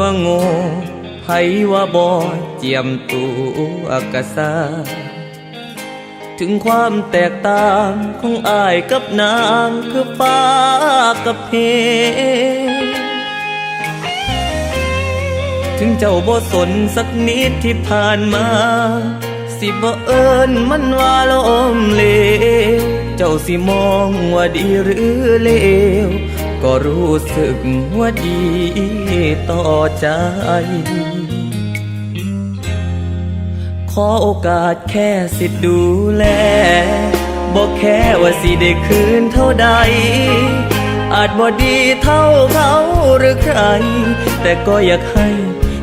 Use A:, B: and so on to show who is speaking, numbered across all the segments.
A: ว่าโง่ไผว่าบอเจียมตัวกะซาถึงความแตกต่างของอายกับนางคือฟ้ากับเพถึงเจ้าบ่สนสักนิดที่ผ่านมา สิบ่เอิญมันว่าลมเล เจ้าสิมองว่าดีหรือเลว ก็รู้สึกว่าดีต่อใจ ขอโอกาสแค่สิทธิ์ดูแล บอกแค่ว่าสิได้คืนเท่าใด อาจบ่ดีเท่าเขาหรือใคร แต่ก็อยากให้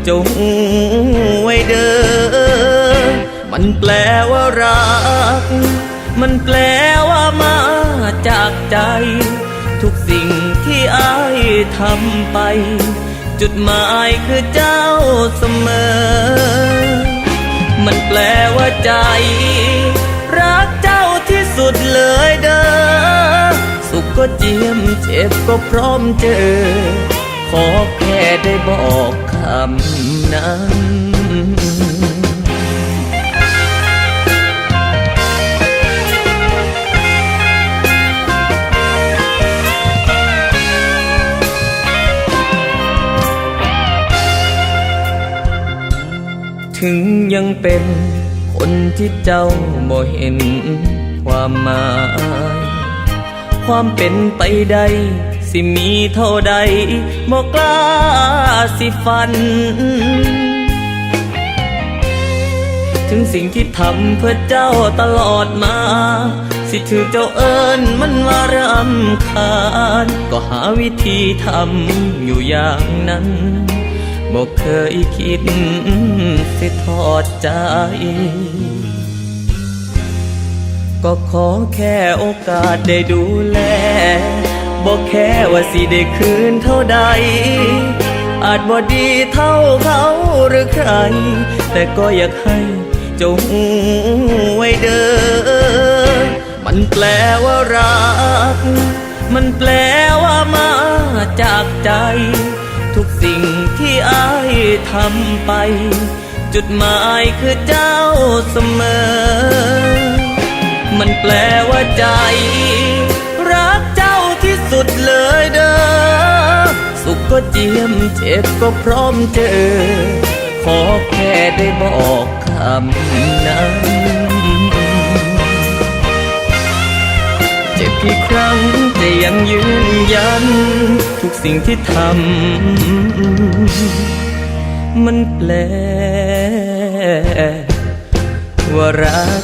A: จ้าหูไว้เด้อ มันแปลว่ารัก มันแปลว่ามาจากใจทุกสิ่ง ทำไป จุดหมายคือเจ้าเสมอ มันแปลว่าใจ รักเจ้าที่สุดเลยเด้อ สุขก็เจียมเจ็บก็พร้อมเจอ ขอแค่ได้บอกคำนั้น ถึงยังเป็นคนที่เจ้าบ่เห็นความหมาย ความเป็นไปใดสิมีเท่าใดบ่กล้าสิฝัน ถึงสิ่งที่ทำเพื่อเจ้าตลอดมา สิถือเจ้าเอิญมันว่ารำคาญ ก็หาวิธีทำอยู่อย่างนั้น บอกเคยคิดสิทอดใจ ก็ขอแค่โอกาสได้ดูแลบอกแค่ว่าสิได้คืนเท่าใด อาจบ่ดีเท่าเขาหรือใคร แต่ก็อยากให้เจ้าหูไว้เด้อมันแปลว่ารัก มันแปลว่ามาจากใจ ทุกสิ่งที่อายทำไป จุดหมายคือเจ้าเสมอ มันแปลว่าใจ รักเจ้าที่สุดเลยเด้อสุขก็เจียมเจ็บก็พร้อมเจอ ขอแค่ได้บอกคำนั้นเจ็บกี่ครั้ง ทุกสิ่งที่ทำมันแปลว่ารัก